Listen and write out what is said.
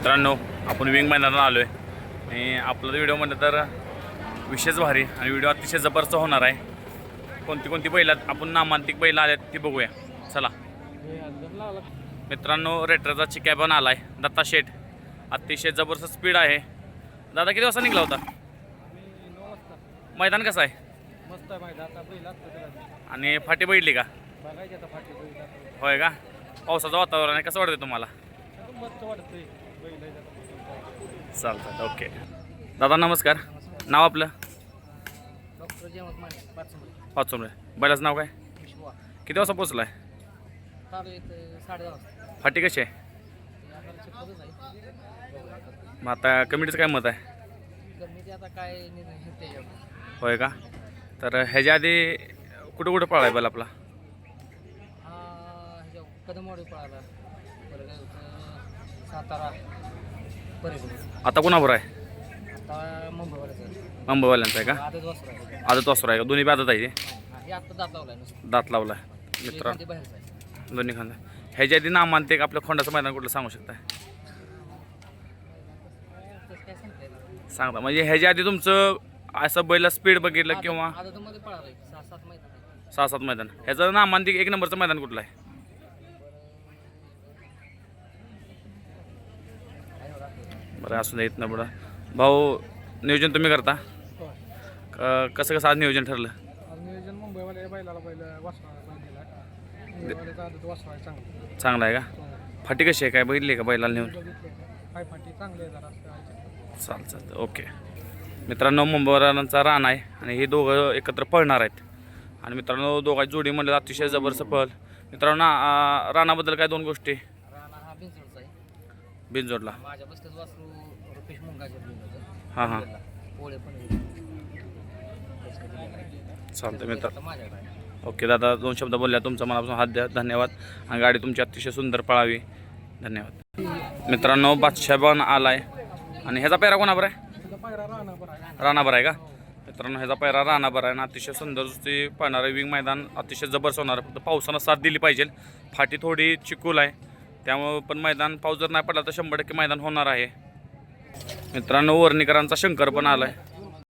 मित्रांनो आपण विंग मैदानात आलो आहे आणि आपलं व्हिडिओ म्हणलं तर विशेष भारी आणि व्हिडिओ अतिशय जबरदस्त होणार आहे. कोणती कोणती बैल आहेत? आपण नामांतिक बैल आल्यात ती बघूया. चला. मित्रांनो रेटरचा चिक्या पण आला आहे दत्ता शेठ अतिशय जबरदस्त स्पीड आहे. दादा किती वाजता निघला होता? मैदान कसं आहे? आणि फाटी बैठली का? होय का? पावसाचं वातावरण आहे. कसं वाटतं तुम्हाला? मस्त वाटतंय. बैल आहे आता. चालतं ओके. दादा नमस्कार. नाव आपलं? डॉक्टर माने पाच पाचोंबरे बैलाचं नाव काय? विश्वा. किती वाजता पोचलाय चालू येतं साडे दहा वाजता. फाटी कशी आहे? ते आम्हाला पदच आहे. मग आता कमिटीचं काय मत आहे? गरमीचे आता काय निर्णय घेते याच्यावर. होय का? तर ह्याच्या आधी कुठं कुठं पळाय बैल आपला? हा ह्याच्या कदमवाडी पळाला. परत काय होतं? सातारा आता कोणाबरोबर आहे? आता आहे. आहे का? आजच वासरू आहे आदत वासर आहे का? दोन्ही बी आदत आहे ते? हा, हे आत्ता दात लावलाय नुसतं. दात लावला मित्र. ते बाहेरचं आहे. दोन्ही खांदा. ह्याच्या आधी नामांतिक आपल्या खोंडाचं मैदान कुठलं सांगू शकता तसं काय सांगता येत नाही. सांगता. म्हणजे ह्याच्या आधी तुमचं असं बैला स्पीड बघितलं किंवा आदतमध्ये पळाला सहा सात सहा सात मैदान. ह्याचं नामांतिक एक नंबरचं मैदान कुठलं आहे? बरं असू दे इथनं बरं भाऊ नियोजन तुम्ही करता? क- कसं कसं आज नियोजन ठरलं? नियोजन मुंबईवाल्या बैलाला पहिलं मुंबईवाल्याचा आदत आहे चांगला. चांगलं आहे का? फाटी कशी आहे? काय बघितली का बैलाला नेऊन? बघितलं पाय फाटी चांगले आहे जरा. चाल चालतं ओके. मित्रांनो मुंबईवरांचा रान आहे आणि हे दोघं एकत्र पळणार आहेत. आणि मित्रांनो दोघांची जोडी म्हणलं तर अतिशय जबरदस्त पळ. मित्रांनो आ, रानाबद्दल काय दोन गोष्टी राणा हा बिनचोडचा आहे बिनजोडला. माझ्या बसतेच वासरू रुपेश मुंगाच्या बिन हां हां. पोळे पण चालतं मित्र. माझ्याकडे. आहे. ओके दादा दोन शब्द बोलल्या. तुमचा मनापासून हात द्या. धन्यवाद. आणि गाडी तुमची अतिशय सुंदर पळावी. धन्यवाद. मित्रांनो बादशाह पण आलाय. आणि ह्याचा पेरा कोणाबर आहे? बरं आहे राणाभर आहे का? मित्रांनो ह्याचा पैरा राणाभर आहे. आणि अतिशय सुंदर ते पळणार आहे विंग मैदान अतिशय जबरदस्त होणार आहे फक्त पावसानं साथ दिली पाहिजे. फाटी थोडी चिकूल आहे. त्यामुळं पण मैदान पाऊस जर नाही पडला तर शंभर टक्के मैदान होणार आहे. मित्रांनो वर्णीकरांचा शंकर पण आला आहे